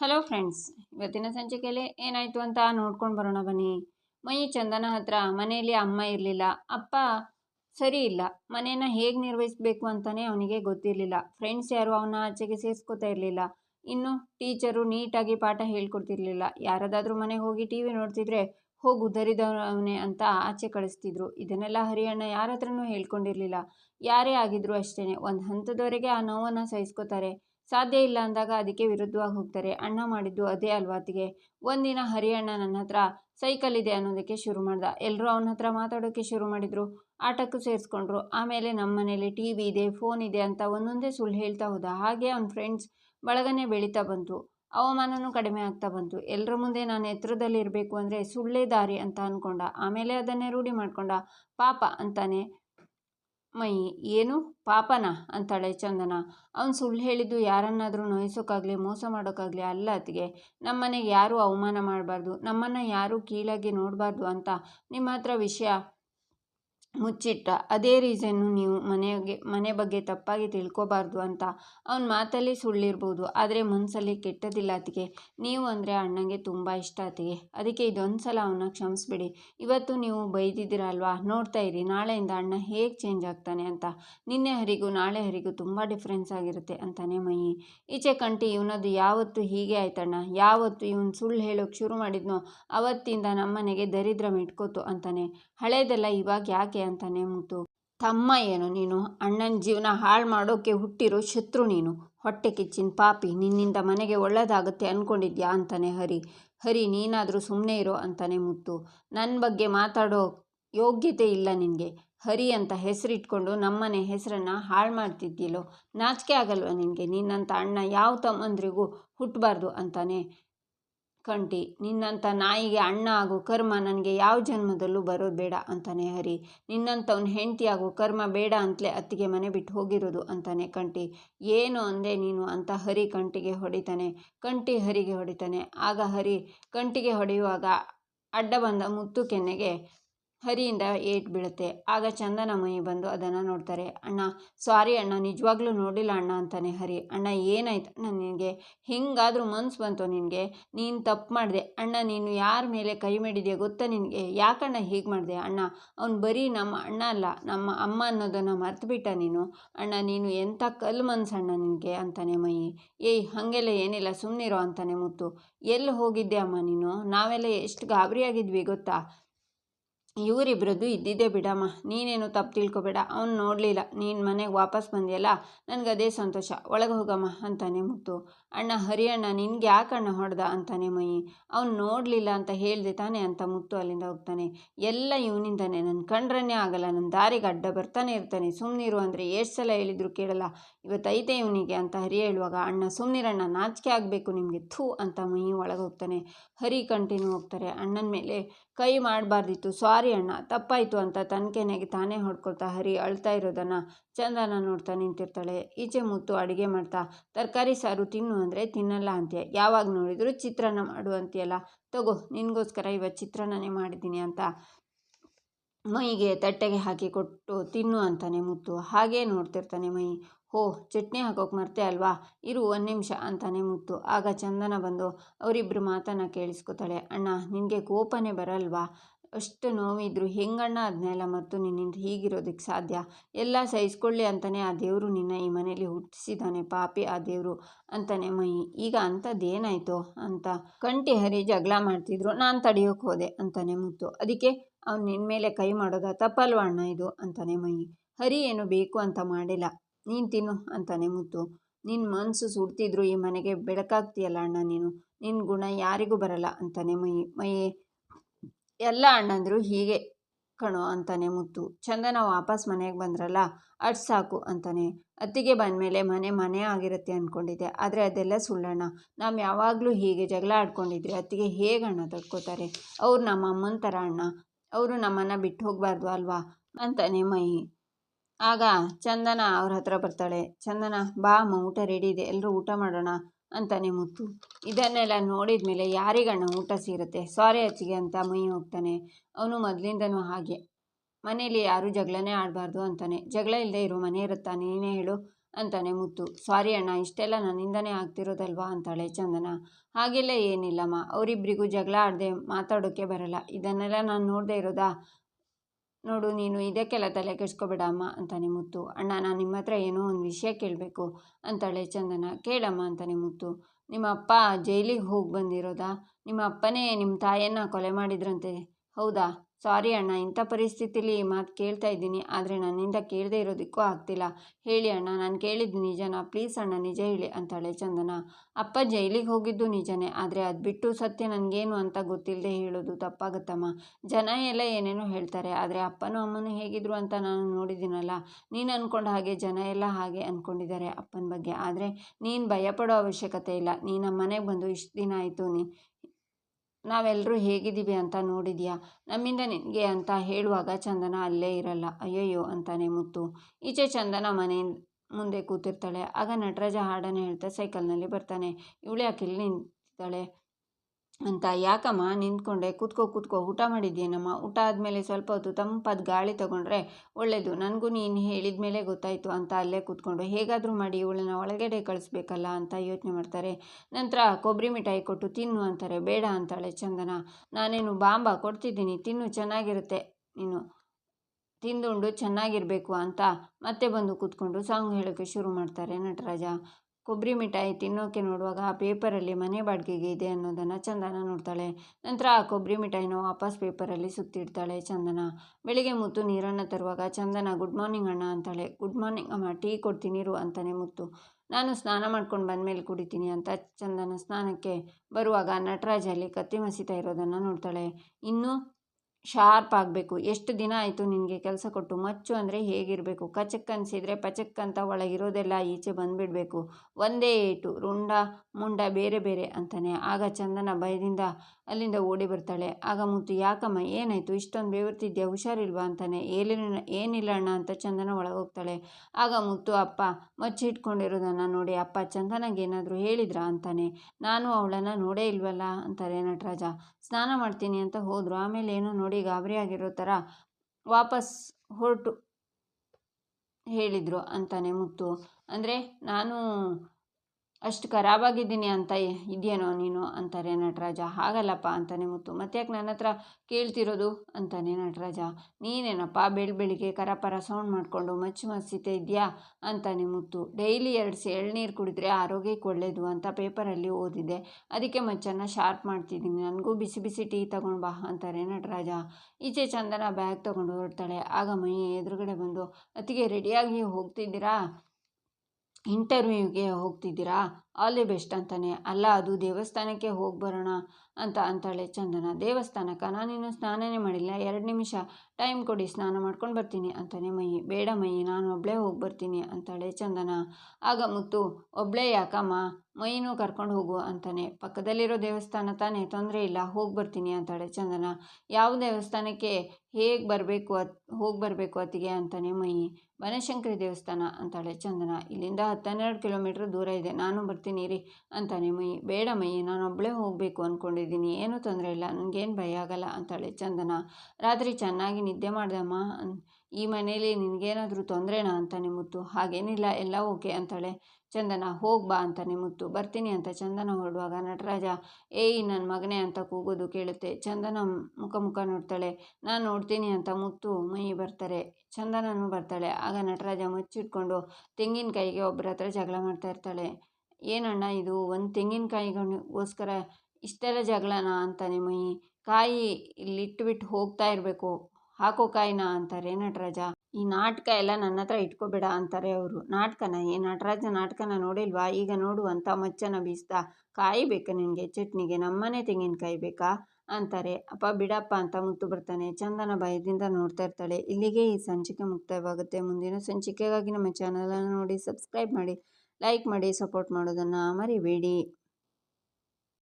Hello friends ಇವತ್ತಿನ ಸಂಚಿಕೆಯಲ್ಲಿ ಏನಾಯಿತು ಅಂತ ನೋಡ್ಕೊಂಡು ಬರೋಣ ಬನ್ನಿ. ಮೈ ಚಂದನ ಹತ್ರ ಮನೆಯಲ್ಲಿ ಅಮ್ಮ ಇರಲಿಲ್ಲ, ಅಪ್ಪ ಸರಿ ಇಲ್ಲ ಮನೇನ ಹೇಗೆ ನಿರ್ವಹಿಸಬೇಕು ಅಂತಲೇ ಅವನಿಗೆ ಗೊತ್ತಿರಲಿಲ್ಲ. ಫ್ರೆಂಡ್ಸ್ ಯಾರು ಅವನ ಆಚೆಗೆ ಸೇರಿಸ್ಕೋತಾ ಇರಲಿಲ್ಲ. ಇನ್ನು ಟೀಚರು ನೀಟಾಗಿ ಪಾಠ ಹೇಳ್ಕೊಡ್ತಿರ್ಲಿಲ್ಲ. ಯಾರದಾದ್ರೂ ಮನೆಗೆ ಹೋಗಿ ಟಿ ವಿ ನೋಡ್ತಿದ್ರೆ ಹೋಗು ದರಿದವನೇ ಅಂತ ಆಚೆ ಕಳಿಸ್ತಿದ್ರು. ಇದನ್ನೆಲ್ಲ ಹರಿಯಣ್ಣ ಯಾರ ಹತ್ರನೂ ಹೇಳ್ಕೊಂಡಿರಲಿಲ್ಲ. ಯಾರೇ ಆಗಿದ್ರು ಅಷ್ಟೇ ಒಂದು ಹಂತದವರೆಗೆ ಆ ನೋವನ್ನು ಸಹಿಸ್ಕೋತಾರೆ. ಸಾಧ್ಯ ಇಲ್ಲ ಅಂದಾಗ ಅದಕ್ಕೆ ವಿರುದ್ಧವಾಗಿ ಹೋಗ್ತಾರೆ. ಅಣ್ಣ ಮಾಡಿದ್ದು ಅದೇ ಅಲ್ವಾತಿಗೆ. ಒಂದಿನ ಹರಿಯಣ್ಣ ನನ್ನ ಹತ್ರ ಸೈಕಲ್ ಇದೆ ಅನ್ನೋದಕ್ಕೆ ಶುರು ಮಾಡ್ದ. ಎಲ್ಲರೂ ಅವನ ಹತ್ರ ಮಾತಾಡೋಕ್ಕೆ ಶುರು ಮಾಡಿದರು. ಆಟಕ್ಕೂ ಸೇರಿಸ್ಕೊಂಡ್ರು. ಆಮೇಲೆ ನಮ್ಮ ಮನೇಲಿ ಟಿ ವಿ ಇದೆ, ಫೋನ್ ಇದೆ ಅಂತ ಒಂದೊಂದೇ ಸುಳ್ಳು ಹೇಳ್ತಾ ಹೋದ. ಹಾಗೆ ಅವನ ಫ್ರೆಂಡ್ಸ್ ಬಳಗನೆ ಬೆಳೀತಾ ಬಂತು. ಅವಮಾನನೂ ಕಡಿಮೆ ಆಗ್ತಾ ಬಂತು. ಎಲ್ಲರ ಮುಂದೆ ನಾನು ಎತ್ತರದಲ್ಲಿರಬೇಕು ಅಂದರೆ ಸುಳ್ಳೇ ದಾರಿ ಅಂತ ಅಂದ್ಕೊಂಡ ಆಮೇಲೆ ಅದನ್ನೇ ರೂಢಿ ಮಾಡ್ಕೊಂಡ. ಪಾಪ ಅಂತಾನೆ ಮೈ, ಏನು? ಪಾಪನ? ಅಂತಾಳೆ ಚಂದನ. ಅವನು ಸುಳ್ಳು ಹೇಳಿದ್ದು ಯಾರನ್ನಾದರೂ ನೋಯಿಸೋಕ್ಕಾಗಲಿ ಮೋಸ ಮಾಡೋಕ್ಕಾಗಲಿ ಅಲ್ಲ ಅತ್ತಿಗೆ. ನಮ್ಮನೆಗೆ ಯಾರೂ ಅವಮಾನ ಮಾಡಬಾರ್ದು. ನಮ್ಮನ್ನು ಯಾರೂ ಕೀಳಾಗಿ ನೋಡಬಾರ್ದು ಅಂತ ನಿಮ್ಮ ಹತ್ರ ವಿಷಯ. ಮುಚ್ಚಿಟ್ಟ. ಅದೇ ರೀಸನ್ನು ನೀವು ಮನೆಗೆ, ಮನೆ ಬಗ್ಗೆ ತಪ್ಪಾಗಿ ತಿಳ್ಕೊಬಾರ್ದು ಅಂತ. ಅವನ ಮಾತಲ್ಲಿ ಸುಳ್ಳಿರ್ಬೋದು, ಆದರೆ ಮನಸ್ಸಲ್ಲಿ ಕೆಟ್ಟದಿಲ್ಲ ಅತಿಗೆ ನೀವು ಅಂದರೆ ಅಣ್ಣಂಗೆ ತುಂಬ ಇಷ್ಟ ಆತಗೆ ಅದಕ್ಕೆ ಇದೊಂದು ಸಲ ಅವನ್ನ ಕ್ಷಮಿಸ್ಬಿಡಿ. ಇವತ್ತು ನೀವು ಬೈದಿದ್ದೀರ ಅಲ್ವಾ ನೋಡ್ತಾ ಇರಿ, ನಾಳೆಯಿಂದ ಅಣ್ಣ ಹೇಗೆ ಚೇಂಜ್ ಆಗ್ತಾನೆ ಅಂತ. ನಿನ್ನೆ ಹರಿಗೂ ನಾಳೆ ಹರಿಗೂ ತುಂಬ ಡಿಫ್ರೆನ್ಸ್ ಆಗಿರುತ್ತೆ ಅಂತಾನೆ ಮಯಿ. ಈಚೆ ಕಂಟಿ ಇವನದು ಯಾವತ್ತು ಹೀಗೆ ಆಯ್ತಣ್ಣ? ಯಾವತ್ತು ಇವನು ಸುಳ್ಳು ಹೇಳೋಕೆ ಶುರು ಮಾಡಿದ್ನೋ, ಅವತ್ತಿಂದ ನಮ್ಮನೆಗೆ ದರಿದ್ರ ಮೆಟ್ಕೋತು ಅಂತಾನೆ. ಹಳೇದೆಲ್ಲ ಇವಾಗ ಯಾಕೆ ಅಂತಾನೆ ಮುತ್ತು. ತಮ್ಮ ಏನು ನೀನು? ಅಣ್ಣನ ಜೀವನ ಹಾಳು ಮಾಡೋಕೆ ಹುಟ್ಟಿರೋ ಶತ್ರು ನೀನು. ಹೊಟ್ಟೆ ಕಿಚ್ಚಿನ ಪಾಪಿ, ನಿನ್ನಿಂದ ಮನೆಗೆ ಒಳ್ಳೇದಾಗುತ್ತೆ ಅಂದ್ಕೊಂಡಿದ್ಯಾ ಅಂತಾನೆ ಹರಿ. ಹರಿ, ನೀನಾದರೂ ಸುಮ್ಮನೆ ಇರೋ ಅಂತಾನೆ ಮುತ್ತು. ನನ್ನ ಬಗ್ಗೆ ಮಾತಾಡೋ ಯೋಗ್ಯತೆ ಇಲ್ಲ ನಿನಗೆ. ಹರಿ ಅಂತ ಹೆಸರಿಟ್ಕೊಂಡು ನಮ್ಮನೆ ಹೆಸರನ್ನು ಹಾಳು ಮಾಡ್ತಿದ್ದೀಲೋ ನಾಚಿಕೆ ಆಗಲ್ವ ನಿನಗೆ? ನಿನ್ನಂಥ ಅಣ್ಣ ಯಾವ ತಮ್ಮಂದ್ರಿಗೂ ಹುಟ್ಟಬಾರ್ದು ಅಂತಾನೆ. ಕಂಟಿ, ನಿನ್ನಂಥ ನಾಯಿಗೆ ಅಣ್ಣ ಆಗೋ ಕರ್ಮ ನನಗೆ ಯಾವ ಜನ್ಮದಲ್ಲೂ ಬರೋದು ಬೇಡ ಅಂತಾನೆ ಹರಿ. ನಿನ್ನಂಥವ್ನ ಹೆಂಡತಿ ಆಗೋ ಕರ್ಮ ಬೇಡ ಅಂತಲೇ ಅತ್ತಿಗೆ ಮನೆ ಬಿಟ್ಟು ಹೋಗಿರೋದು ಅಂತಾನೆ ಕಂಠಿ ಏನು ಅಂದೆ ನೀನು ಅಂತ ಹರಿ ಕಂಟಿಗೆ ಹೊಡಿತಾನೆ. ಕಂಠಿ ಹರಿಗೆ ಹೊಡಿತಾನೆ. ಆಗ ಹರಿ ಕಂಟಿಗೆ ಹೊಡೆಯುವಾಗ ಅಡ್ಡ ಬಂದ ಮುತ್ತು ಕೆನ್ನೆಗೆ ಹರಿಯಿಂದ ಏಟ್ ಬೀಳುತ್ತೆ. ಆಗ ಚಂದನ ಮೈ ಬಂದು ಅದನ್ನು ನೋಡ್ತಾರೆ. ಅಣ್ಣ ಸಾರಿ ಅಣ್ಣ, ನಿಜವಾಗ್ಲೂ ನೋಡಿಲ್ಲ ಅಣ್ಣ ಅಂತಾನೆ ಹರಿ. ಅಣ್ಣ, ಏನಾಯ್ತು? ಅಣ್ಣ ನಿನಗೆ ಹೆಂಗಾದರೂ ಮನ್ಸು ಬಂತು ನಿನಗೆ. ನೀನು ತಪ್ಪು ಮಾಡಿದೆ. ಅಣ್ಣ, ನೀನು ಯಾರ ಮೇಲೆ ಕೈ ಮಾಡಿದೆಯಾ ಗೊತ್ತಾ ನಿನಗೆ? ಯಾಕಣ್ಣ ಹೀಗೆ ಮಾಡಿದೆ? ಅಣ್ಣ, ಅವ್ನು ಬರೀ ನಮ್ಮ ಅಣ್ಣ ಅಲ್ಲ, ನಮ್ಮ ಅಮ್ಮ ಅನ್ನೋದನ್ನು ಮರ್ತುಬಿಟ್ಟ ನೀನು? ಅಣ್ಣ, ನೀನು ಎಂಥ ಕಲ್ಲು ಅಣ್ಣ ನಿನಗೆ? ಅಂತಾನೆ ಮೈ. ಏಯ್, ಹಾಗೆಲ್ಲ ಏನಿಲ್ಲ ಸುಮ್ಮನಿರೋ ಅಂತಾನೆ ಮುತ್ತು. ಎಲ್ಲಿ ಹೋಗಿದ್ದೆ ಅಮ್ಮ ನೀನು? ನಾವೆಲ್ಲ ಎಷ್ಟು ಗಾಬರಿಯಾಗಿದ್ವಿ ಗೊತ್ತಾ? ಇವರಿಬ್ರದ್ದು ಇದ್ದಿದ್ದೇ ಬಿಡಮ್ಮ. ನೀನೇನು ತಪ್ಪು ತಿಳ್ಕೊಬೇಡ. ಅವ್ನು ನೋಡಲಿಲ್ಲ. ನೀನು ಮನೆಗೆ ವಾಪಸ್ ಬಂದಿಯಲ್ಲ? ನನಗೆ ಅದೇ ಸಂತೋಷ. ಒಳಗೆ ಹೋಗಮ್ಮ ಅಂತಾನೆ ಮುತ್ತು. ಅಣ್ಣ, ಹರಿಯಣ್ಣ, ನಿನ್ಗೆ ಅಣ್ಣ ಹೊಡೆದ? ಅಂತಾನೆ ಮೈ ಅವ್ನು ನೋಡಲಿಲ್ಲ ಅಂತ ಹೇಳಿದೆ ತಾನೆ ಅಂತ ಮುತ್ತು ಅಲ್ಲಿಂದ ಹೋಗ್ತಾನೆ. ಎಲ್ಲ ಇವನಿಂದಾನೆ. ನನ್ನ ಕಂಡ್ರನ್ನೇ ಆಗಲ್ಲ. ನನ್ನ ದಾರಿಗೆ ಅಡ್ಡ ಬರ್ತಾನೆ ಇರ್ತಾನೆ. ಸುಮ್ಮನಿರು ಅಂದರೆ ಎಷ್ಟು ಸಲ ಹೇಳಿದ್ರು ಕೇಳಲ್ಲ. ಇವತ್ತೈತೆ ಇವನಿಗೆ ಅಂತ ಹರಿ ಹೇಳುವಾಗ, ಅಣ್ಣ ಸುಮ್ಮನಿರಣ್ಣ ನಾಚಿಕೆ ಆಗಬೇಕು ನಿಮಗೆ. ಥೂ ಅಂತ ಮೈ ಒಳಗೆ ಹೋಗ್ತಾನೆ. ಹರಿ ಕಂಟಿನ್ಯೂ ಹೋಗ್ತಾರೆ. ಅಣ್ಣನ ಮೇಲೆ ಕೈ ಮಾಡಬಾರ್ದಿತ್ತು. ಸಾರಿ ಅಣ್ಣ, ತಪ್ಪಾಯಿತು ಅಂತ ತನ್ಕೆನೆಗೆ ತಾನೇ ಹೊಡ್ಕೊಳ್ತಾ ಹರಿ ಅಳ್ತಾ ಇರೋದನ್ನ ಚಂದನ ನೋಡ್ತಾ ನಿಂತಿರ್ತಾಳೆ. ಈಚೆ ಮುತ್ತು ಅಡುಗೆ ಮಾಡ್ತಾ, ತರಕಾರಿ ಸಾರು ತಿನ್ನು ಅಂದರೆ ತಿನ್ನಲ್ಲ ಅಂತೀಯ. ಯಾವಾಗ ನೋಡಿದ್ರು ಚಿತ್ರಾನ್ನ ಮಾಡು ಅಂತೀಯಲ್ಲ. ತಗೋ, ನಿನಗೋಸ್ಕರ ಇವತ್ತು ಚಿತ್ರಾನ್ನನೇ ಮಾಡಿದ್ದೀನಿ ಅಂತ ಮೈಗೆ ತಟ್ಟೆಗೆ ಹಾಕಿ ಕೊಟ್ಟು, ತಿನ್ನು ಅಂತಾನೆ ಮುತ್ತು. ಹಾಗೇ ನೋಡ್ತಿರ್ತಾನೆ ಮೈ. ಓ ಚಟ್ನಿ ಹಾಕೋಕೆ ಮರ್ತೆ ಅಲ್ವಾ? ಇರು ಒಂದು ನಿಮಿಷ ಅಂತಾನೆ ಮುತ್ತು. ಆಗ ಚಂದನ ಬಂದು ಅವರಿಬ್ಬರು ಮಾತನ್ನು ಕೇಳಿಸ್ಕೊತಾಳೆ. ಅಣ್ಣ, ನಿನಗೆ ಕೋಪನೇ ಬರಲ್ವಾ? ಅಷ್ಟು ನೋವಿದ್ರು. ಹೆಂಗಣ್ಣ ಅದನ್ನೆಲ್ಲ ಮತ್ತು ನಿನ್ನಿಂದ ಹೀಗಿರೋದಕ್ಕೆ ಸಾಧ್ಯ? ಎಲ್ಲ ಸಹಿಸ್ಕೊಳ್ಳಿ ಅಂತಲೇ ಆ ದೇವರು ನಿನ್ನ ಈ ಮನೆಯಲ್ಲಿ ಹುಟ್ಟಿಸಿದ್ದಾನೆ ಪಾಪಿ ಆ ದೇವರು ಅಂತಾನೆ ಮೈ. ಈಗ ಅಂಥದ್ದೇನಾಯಿತು ಅಂತ? ಕಂಟಿ ಹರಿ ಜಗಳ ಮಾಡ್ತಿದ್ರು, ನಾನು ತಡೆಯೋಕೆ ಹೋದೆ ಅಂತಾನೆ ಮುತ್ತು. ಅದಕ್ಕೆ ಅವ್ನು ನಿನ್ನ ಮೇಲೆ ಕೈ ಮಾಡೋದ ತಪ್ಪಲ್ವಾ ಅಣ್ಣ ಇದು ಅಂತಾನೆ ಮೈ. ಹರಿ ಏನು ಬೇಕು ಅಂತ ಮಾಡಿಲ್ಲ. ನೀನು ತಿನ್ನು ಅಂತಾನೆ ಮುತ್ತು. ನಿನ್ನ ಮನಸ್ಸು ಸುಡ್ತಿದ್ರು ಈ ಮನೆಗೆ, ಬೆಳಕಾಗ್ತೀಯಲ್ಲ ಅಣ್ಣ ನೀನು? ನಿನ್ನ ಗುಣ ಯಾರಿಗೂ ಬರಲ್ಲ ಅಂತಾನೆ ಮೈ. ಮೈ ಎಲ್ಲ ಅಣ್ಣಂದರು ಹೀಗೆ ಕಣೋ ಅಂತಾನೆ ಮುತ್ತು. ಚಂದನ ವಾಪಸ್ ಮನೆಗೆ ಬಂದ್ರಲ್ಲ ಅಟ್ ಸಾಕು ಅಂತಾನೆ. ಅತ್ತಿಗೆ ಬಂದಮೇಲೆ ಮನೆ ಮನೆ ಆಗಿರುತ್ತೆ ಅಂದ್ಕೊಂಡಿದ್ದೆ ಆದರೆ ಅದೆಲ್ಲ ಸುಳ್ಳಣ್ಣ. ನಾವು ಯಾವಾಗಲೂ ಹೀಗೆ ಜಗಳ ಆಡ್ಕೊಂಡಿದ್ರೆ ಅತ್ತಿಗೆ ಹೇಗೆ ಅಣ್ಣ ತಡ್ಕೋತಾರೆ? ಅವ್ರು ನಮ್ಮ ಅಮ್ಮನ ಥರ ಅಣ್ಣ. ಅವರು ನಮ್ಮನ್ನು ಬಿಟ್ಟು ಹೋಗಬಾರ್ದು ಅಲ್ವಾ? ಅಂತಾನೆ ಮೈ ಆಗ ಚಂದನ ಅವ್ರ ಹತ್ರ ಬರ್ತಾಳೆ. ಚಂದನ, ಬಾ ಅಮ್ಮ ಊಟ ರೆಡಿ ಇದೆ. ಎಲ್ಲರೂ ಊಟ ಮಾಡೋಣ. ಅಂತಾನೆ ಮುತ್ತು. ಇದನ್ನೆಲ್ಲ ನೋಡಿದ ಮೇಲೆ ಯಾರಿಗಣ್ಣ ಊಟ ಸೇರುತ್ತೆ? ಸಾರಿ ಅಚ್ಚಿಗೆ ಅಂತ ಮೈ ಹೋಗ್ತಾನೆ. ಅವನು ಮೊದಲಿಂದನೂ ಹಾಗೆ. ಮನೇಲಿ ಯಾರೂ ಜಗಳನೇ ಆಡಬಾರ್ದು ಅಂತಾನೆ. ಜಗಳ ಇಲ್ಲದೆ ಇರೋ ಮನೆ ಇರುತ್ತಾ? ನೀನೇ ಹೇಳು ಅಂತಾನೆ ಮುತ್ತು. ಸಾರಿ ಅಣ್ಣ, ಇಷ್ಟೆಲ್ಲ ನನ್ನಿಂದನೇ ಆಗ್ತಿರೋದಲ್ವಾ? ಅಂತಾಳೆ ಚಂದನ. ಹಾಗೆಲ್ಲ ಏನಿಲ್ಲಮ್ಮ. ಅವರಿಬ್ಬರಿಗೂ ಜಗಳ ಆಡದೆ ಮಾತಾಡೋಕ್ಕೆ ಬರಲ್ಲ. ಇದನ್ನೆಲ್ಲ ನಾನು ನೋಡದೆ ಇರೋದಾ? ನೋಡು, ನೀನು ಇದಕ್ಕೆಲ್ಲ ತಲೆ ಕೆಡಿಸ್ಕೋಬೇಡ ಅಮ್ಮ ಅಂತಾನೆ ಮುತ್ತು. ಅಣ್ಣ, ನಾನು ನಿಮ್ಮ ಹತ್ರ ಏನೋ ಒಂದು ವಿಷಯ ಕೇಳಬೇಕು, ಅಂತಾಳೆ ಚಂದನ. ಕೇಳಮ್ಮ, ಅಂತಾನೆ ಮುತ್ತು. ನಿಮ್ಮ ಅಪ್ಪ ಜೈಲಿಗೆ ಹೋಗಿ ಬಂದಿರೋದಾ? ನಿಮ್ಮ ಅಪ್ಪನೇ ನಿಮ್ಮ ತಾಯಿಯನ್ನು ಕೊಲೆ ಮಾಡಿದ್ರಂತೆ. ಹೌದಾ? ಸಾರಿ ಅಣ್ಣ, ಇಂಥ ಪರಿಸ್ಥಿತಿಲಿ ಈ ಮಾತು ಕೇಳ್ತಾ ಇದ್ದೀನಿ. ಆದರೆ ನನ್ನಿಂದ ಕೇಳದೇ ಇರೋದಕ್ಕೂ ಆಗ್ತಿಲ್ಲ. ಹೇಳಿ ಅಣ್ಣ, ನಾನು ಕೇಳಿದ್ದು ನಿಜನಾ? ಪ್ಲೀಸ್ ಅಣ್ಣ, ನಿಜ ಹೇಳಿ ಅಂತಾಳೆ ಚಂದನ. ಅಪ್ಪ ಜೈಲಿಗೆ ಹೋಗಿದ್ದು ನಿಜನೇ. ಆದರೆ ಅದು ಬಿಟ್ಟು ಸತ್ಯ ನನಗೇನು ಅಂತ ಗೊತ್ತಿಲ್ಲದೆ ಹೇಳೋದು ತಪ್ಪಾಗುತ್ತಮ್ಮ. ಜನ ಎಲ್ಲ ಏನೇನೋ ಹೇಳ್ತಾರೆ. ಆದರೆ ಅಪ್ಪನೂ ಅಮ್ಮನೂ ಹೇಗಿದ್ರು ಅಂತ ನಾನು ನೋಡಿದ್ದೀನಲ್ಲ. ನೀನು ಅಂದ್ಕೊಂಡ ಹಾಗೆ ಜನ ಎಲ್ಲ ಹಾಗೆ ಅಂದ್ಕೊಂಡಿದ್ದಾರೆ ಅಪ್ಪನ ಬಗ್ಗೆ. ಆದರೆ ನೀನು ಭಯಪಡೋ ಅವಶ್ಯಕತೆ ಇಲ್ಲ. ನೀನು ಮನೆಗೆ ಬಂದು ಇಷ್ಟು ದಿನ ಆಯಿತು. ನೀ ನಾವೆಲ್ಲರೂ ಹೇಗಿದ್ದೀವಿ ಅಂತ ನೋಡಿದ್ಯಾ? ನಮ್ಮಿಂದ ನಿನಗೆ ಅಂತ ಹೇಳುವಾಗ ಚಂದನ ಅಲ್ಲೇ ಇರಲ್ಲ. ಅಯ್ಯಯ್ಯೋ ಅಂತಾನೆ ಮುತ್ತು. ಈಚೆ ಚಂದನ ಮನೆ ಮುಂದೆ ಕೂತಿರ್ತಾಳೆ. ಆಗ ನಟರಾಜ ಹಾಡನ್ನು ಹೇಳ್ತಾ ಸೈಕಲ್ನಲ್ಲಿ ಬರ್ತಾನೆ. ಇವಳೇ ಯಾಕೆ ಇಲ್ಲಿ ನಿಂತಿದ್ದಾಳೆ. ಅಂತ ಯಾಕಮ್ಮ ನಿಂತ್ಕೊಂಡೆ? ಕೂತ್ಕೋ, ಕುತ್ಕೋ, ಊಟ ಮಾಡಿದ್ಯೇನಮ್ಮ? ಊಟ ಆದಮೇಲೆ ಸ್ವಲ್ಪ ಹೊತ್ತು ತಂಪಾದ ಗಾಳಿ ತಗೊಂಡ್ರೆ ಒಳ್ಳೆಯದು ನನಗೂ ನೀನು ಹೇಳಿದ ಮೇಲೆ ಗೊತ್ತಾಯಿತು ಅಂತ ಅಲ್ಲೇ ಕೂತ್ಕೊಂಡು. ಹೇಗಾದರೂ ಮಾಡಿ, ಇವಳನ್ನ ಒಳಗಡೆ ಕಳಿಸ್ಬೇಕಲ್ಲ ಅಂತ ಯೋಚನೆ ಮಾಡ್ತಾರೆ. ನಂತರ ಕೊಬ್ಬರಿ ಮಿಠಾಯಿ ಕೊಟ್ಟು ತಿನ್ನು ಅಂತಾರೆ. ಬೇಡ ಅಂತಾಳೆ ಚಂದನ. ನಾನೇನು ಬಾಂಬ ಕೊಡ್ತಿದ್ದೀನಿ. ತಿನ್ನು, ಚೆನ್ನಾಗಿರುತ್ತೆ. ನೀನು ತಿಂದುಂಡು ಚೆನ್ನಾಗಿರಬೇಕು ಅಂತ ಮತ್ತೆ ಬಂದು ಕೂತ್ಕೊಂಡು ಸಾಂಗ್ ಹೇಳೋಕ್ಕೆ ಶುರು ಮಾಡ್ತಾರೆ ನಟರಾಜ. ಕೊಬ್ಬರಿ ಮಿಠಾಯಿ ತಿನ್ನೋಕೆ ನೋಡುವಾಗ ಆ ಪೇಪರಲ್ಲಿ ಮನೆ ಬಾಡಿಗೆಗೆ ಇದೆ ಅನ್ನೋದನ್ನು ಚಂದನ ನೋಡ್ತಾಳೆ. ನಂತರ ಆ ಕೊಬ್ಬರಿ ಮಿಠಾಯಿನ ವಾಪಸ್ ಪೇಪರಲ್ಲಿ ಸುತ್ತಿಡ್ತಾಳೆ ಚಂದನ. ಬೆಳಿಗ್ಗೆ ಮುತ್ತು ನೀರನ್ನು ತರುವಾಗ ಚಂದನ, ಗುಡ್ ಮಾರ್ನಿಂಗ್ ಅಣ್ಣ ಅಂತಾಳೆ. ಗುಡ್ ಮಾರ್ನಿಂಗ್ ಅಮ್ಮ, ಟೀ ಕೊಡ್ತೀನಿ, ಇರು ಅಂತಾನೆ ಮುತ್ತು. ನಾನು ಸ್ನಾನ ಮಾಡ್ಕೊಂಡು ಬಂದಮೇಲೆ ಕುಡಿತೀನಿ ಅಂತ ಚಂದನ ಸ್ನಾನಕ್ಕೆ ಬರುವಾಗ ನಟರಾಜ್ ಅಲ್ಲಿ ಕತ್ತಿ ಮಸಿತಾ ಇರೋದನ್ನು ನೋಡ್ತಾಳೆ. ಇನ್ನೂ ಶಾರ್ಪ್ ಆಗಬೇಕು. ಎಷ್ಟು ದಿನ ಆಯಿತು ನಿನಗೆ ಕೆಲಸ ಕೊಟ್ಟು? ಮಚ್ಚು ಅಂದರೆ ಹೇಗಿರಬೇಕು? ಕಚಕ್ ಅನಿಸಿದರೆ ಪಚಕ್ ಅಂತ ಒಳಗಿರೋದೆಲ್ಲ ಈಚೆ ಬಂದುಬಿಡಬೇಕು. ಒಂದೇ ಏಟು, ರುಂಡ, ಮುಂಡ ಬೇರೆ ಬೇರೆ ಅಂತಾನೆ. ಆಗ ಚಂದನ ಭಯದಿಂದ ಅಲ್ಲಿಂದ ಓಡಿ ಬರ್ತಾಳೆ. ಆಗ ಮುತ್ತು, ಯಾಕಮ್ಮ, ಏನಾಯಿತು? ಇಷ್ಟೊಂದು ಬೇವರ್ತಿದ್ಯಾ? ಹುಷಾರಿಲ್ವಾ ಅಂತಾನೆ. ಏನಿಲ್ಲ ಏನಿಲ್ಲ ಅಣ್ಣ ಅಂತ ಚಂದನ ಒಳಗೋಗ್ತಾಳೆ. ಆಗ ಮುತ್ತು, ಅಪ್ಪ ಮಚ್ಚಿಟ್ಕೊಂಡಿರೋದನ್ನು ನೋಡಿ ಅಪ್ಪ ಚಂದನಗೆ ಏನಾದರೂ ಹೇಳಿದ್ರಾ ಅಂತಾನೆ. ನಾನು ಅವಳನ್ನು ನೋಡೇ ಇಲ್ವಲ್ಲ? ಅಂತಾರೆ ನಟರಾಜ. ಸ್ನಾನ ಮಾಡ್ತೀನಿ ಅಂತ ಹೋದರು. ಆಮೇಲೆ ಏನೋ ನೋಡಿ ಗಾಬರಿ ಆಗಿರೋ ಥರ ವಾಪಸ್ ಹೊರಟು ಹೇಳಿದರು ಅಂತಾನೆ ಮುತ್ತು. ಅಂದರೆ ನಾನು ಅಷ್ಟು ಖರಾಬಾಗಿದ್ದೀನಿ ಅಂತ ಇದೆಯೇನೋ ನೀನು ಅಂತಾರೆ ನಟರಾಜ. ಹಾಗಲ್ಲಪ್ಪ ಅಂತಾನೆ ಮುತ್ತು. ಮತ್ತೆ ಯಾಕೆ ನನ್ನ ಹತ್ರ ಕೇಳ್ತಿರೋದು ಅಂತಾನೆ ನಟರಾಜ. ನೀನೇನಪ್ಪ ಬೆಳ್ ಬೆಳಿಗ್ಗೆ ಕರಪರ ಸೌಂಡ್ ಮಾಡಿಕೊಂಡು ಮಚ್ಚು ಮಸ್ಸಿತೆ ಇದೆಯಾ ಅಂತಾನೆ ಮುತ್ತು. ಡೈಲಿ ಎರಡು ಎಳ್ನೀರು ಕುಡಿದ್ರೆ ಆರೋಗ್ಯಕ್ಕೆ ಒಳ್ಳೆಯದು ಅಂತ ಪೇಪರಲ್ಲಿ ಓದಿದೆ. ಅದಕ್ಕೆ ಮಚ್ಚನ್ನು ಶಾರ್ಪ್ ಮಾಡ್ತಿದ್ದೀನಿ. ನನಗೂ ಬಿಸಿ ಬಿಸಿ ಟೀ ತಗೊಂಡು ಬಾ ಅಂತಾರೆ ನಟರಾಜ. ಈಚೆ ಚಂದನ ಬ್ಯಾಗ್ ತಗೊಂಡು ಹೊರಡ್ತಾಳೆ ಆಗ ಮೈ ಎದುರುಗಡೆ ಬಂದು, ಅತ್ತಿಗೆ ರೆಡಿಯಾಗಿ ಹೋಗ್ತಿದ್ದೀರಾ? ಇಂಟರ್ವ್ಯೂಗೆ ಹೋಗ್ತಿದ್ದೀರಾ? ದಿ ಬೆಸ್ಟ್ ಅಂತಾನೆ. ಅಲ್ಲ, ಅದು ದೇವಸ್ಥಾನಕ್ಕೆ ಹೋಗಿ ಬರೋಣ ಅಂತ ಅಂತಾಳೆ ಚಂದನ. ದೇವಸ್ಥಾನಕ್ಕೆ, ನಾನಿನ್ನು ಸ್ನಾನನೇ ಮಾಡಿಲ್ಲ. ಎರಡು ನಿಮಿಷ ಟೈಮ್ ಕೊಡಿ, ಸ್ನಾನ ಮಾಡ್ಕೊಂಡು ಬರ್ತೀನಿ ಅಂತಾನೆ ಮೈ, ಬೇಡ ಮೈ, ನಾನು ಒಬ್ಬಳೇ ಹೋಗಿ ಬರ್ತೀನಿ ಅಂತಾಳೆ ಚಂದನ. ಆಗ ಮುತ್ತು ಒಬ್ಬಳೇ ಯಾಕಮ್ಮ? ಮೈನೂ ಕರ್ಕೊಂಡು ಹೋಗು ಅಂತಾನೆ. ಪಕ್ಕದಲ್ಲಿರೋ ದೇವಸ್ಥಾನ ತಾನೇ, ತೊಂದರೆ ಇಲ್ಲ, ಹೋಗಿ ಬರ್ತೀನಿ ಅಂತಾಳೆ ಚಂದನ. ಯಾವ ದೇವಸ್ಥಾನಕ್ಕೆ ಹೇಗೆ ಬರಬೇಕು ಅತ್, ಹೋಗಿ ಬರಬೇಕು ಅತ್ತಿಗೆ ಅಂತಾನೆ ಮೈ. ಬನಶಂಕರಿ ದೇವಸ್ಥಾನ ಅಂತಾಳೆ ಚಂದನ. ಇಲ್ಲಿಂದ ಹತ್ತೆರಡು ಕಿಲೋಮೀಟ್ರ್ ದೂರ ಇದೆ. ನಾನು ಬರ್ತೀನಿ. ರೀ ಅಂತಾನೆ ಮೈ, ಬೇಡ ಮೈ ನಾನು ಒಬ್ಬಳೇ ಹೋಗಬೇಕು ಅಂದ್ಕೊಂಡಿದ್ದೀನಿ ಏನೂ ತೊಂದರೆ ಇಲ್ಲ ನನಗೇನು ಭಯ ಆಗಲ್ಲ ಅಂತಾಳೆ ಚಂದನ. ರಾತ್ರಿ ಚೆನ್ನಾಗಿ ನಿದ್ದೆ ಮಾಡ್ದಮ್ಮ ಈ ಮನೇಲಿ ನಿನಗೇನಾದರೂ ತೊಂದರೆನಾ ಅಂತಾನೆ ಮುತ್ತು. ಹಾಗೇನಿಲ್ಲ, ಎಲ್ಲ ಓಕೆ ಅಂತಾಳೆ. ಚಂದನ, ಹೋಗಿ ಬಾ ಅಂತಾನೆ ಮುತ್ತು. ಬರ್ತೀನಿ ಅಂತ ಚಂದನ ಹೊರಡುವಾಗ ನಟರಾಜ, ಏಯ್ ನನ್ನ ಮಗನೇ ಅಂತ ಕೂಗೋದು ಕೇಳುತ್ತೆ. ಚಂದನ ಮುಖ ಮುಖ ನೋಡ್ತಾಳೆ. ನಾನು ನೋಡ್ತೀನಿ ಅಂತ ಮುತ್ತು ಮೈ ಬರ್ತಾರೆ. ಚಂದನನೂ ಬರ್ತಾಳೆ. ಆಗ ನಟರಾಜ ಮುಚ್ಚಿಟ್ಕೊಂಡು ತೆಂಗಿನಕಾಯಿಗೆ ಒಬ್ಬರ ಹತ್ರ ಜಗಳ ಮಾಡ್ತಾ ಇರ್ತಾಳೆ. ಏನಣ್ಣ ಇದು? ಒಂದು ತೆಂಗಿನಕಾಯಿಗೋಸ್ಕರ ಇಷ್ಟೆಲ್ಲ ಜಗಳನಾ ಅಂತಾನೆ ಮಹಿ ಕಾಯಿ ಇಲ್ಲಿಟ್ಬಿಟ್ಟು ಹೋಗ್ತಾ ಇರಬೇಕು. ಹಾಕೋ ಕಾಯಿನ ಅಂತಾರೆ ನಟರಾಜ? ಈ ನಾಟಕ ಎಲ್ಲ ನನ್ನ ಹತ್ರ ಇಟ್ಕೋಬೇಡ ಅಂತಾರೆ ಅವರು. ನಾಟಕನ, ಏ ನಟರಾಜ ನಾಟಕನ ನೋಡಿಲ್ವಾ? ಈಗ ನೋಡು, ಅಂತ ಮಚ್ಚನ ಬೀಸ್ತಾ, ಕಾಯಿ ಬೇಕಾ ನಿನಗೆ? ಚಟ್ನಿಗೆ ನಮ್ಮನೆ ತೆಂಗಿನಕಾಯಿ ಬೇಕಾ? ಅಂತಾರೆ. ಅಪ್ಪ, ಬಿಡಪ್ಪ ಅಂತ ಮುತ್ತು ಬರ್ತಾನೆ. ಚಂದನ ಭಯದಿಂದ ನೋಡ್ತಾ ಇರ್ತಾಳೆ. ಇಲ್ಲಿಗೆ ಈ ಸಂಚಿಕೆ ಮುಕ್ತಾಯವಾಗುತ್ತೆ. ಮುಂದಿನ ಸಂಚಿಕೆಗಾಗಿ ನಮ್ಮ ಚಾನಲನ್ನು ನೋಡಿ, ಸಬ್ಸ್ಕ್ರೈಬ್ ಮಾಡಿ. ಲೈಕ್ ಮಾಡಿ ಸಪೋರ್ಟ್ ಮಾಡೋದನ್ನು ಮರಿಬೇಡಿ.